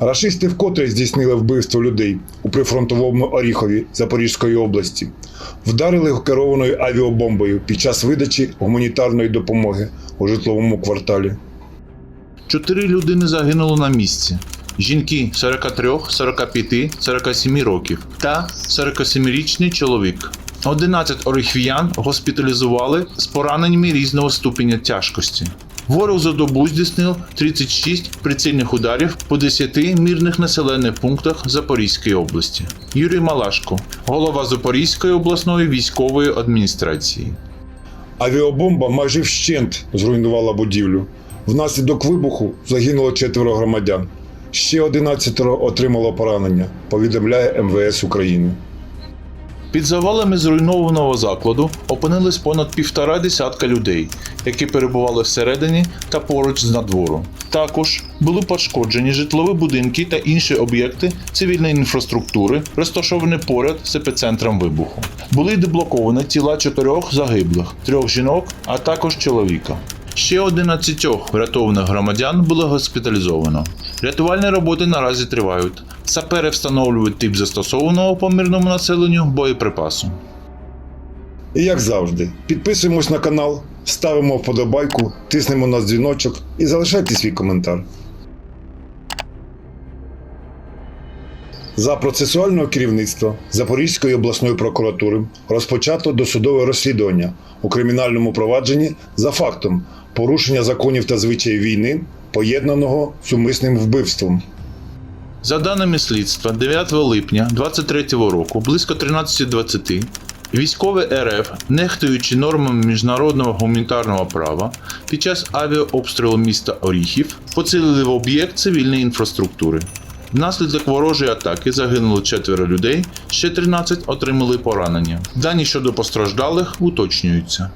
Рашисти вкотре здійснили вбивство людей у прифронтовому Оріхові Запорізької області. Вдарили керованою авіабомбою під час видачі гуманітарної допомоги у житловому кварталі. Чотири людини загинуло на місці. Жінки 43, 45, 47 років та 47-річний чоловік. 11 оріхвіян госпіталізували з пораненнями різного ступеня тяжкості. Ворог за добу здійснив 36 прицільних ударів по 10 мирних населених пунктах Запорізької області. Юрій Малашко, голова Запорізької обласної військової адміністрації. Авіабомба майже вщент зруйнувала будівлю. Внаслідок вибуху загинуло четверо громадян. Ще 11 отримало поранення, повідомляє МВС України. Під завалами зруйнованого закладу опинились понад півтора десятка людей, які перебували всередині та поруч з надвору. Також були пошкоджені житлові будинки та інші об'єкти цивільної інфраструктури, розташовані поряд з епіцентром вибуху. Були деблоковані тіла чотирьох загиблих, трьох жінок, а також чоловіка. Ще 11 врятованих громадян було госпіталізовано. Рятувальні роботи наразі тривають. Сапери встановлюють тип застосованого по мирному населенню боєприпасу. І як завжди, підписуємось на канал, ставимо вподобайку, тиснемо на дзвіночок і залишайте свій коментар. За процесуального керівництва Запорізької обласної прокуратури розпочато досудове розслідування у кримінальному провадженні за фактом порушення законів та звичаїв війни, поєднаного з умисним вбивством. За даними слідства, 9 липня 2023 року, близько 13.20, військові РФ, нехтуючи нормами міжнародного гуманітарного права, під час авіаобстрілу міста Оріхів поцілили в об'єкт цивільної інфраструктури. Внаслідок ворожої атаки загинуло четверо людей, ще 13 отримали поранення. Дані щодо постраждалих уточнюються.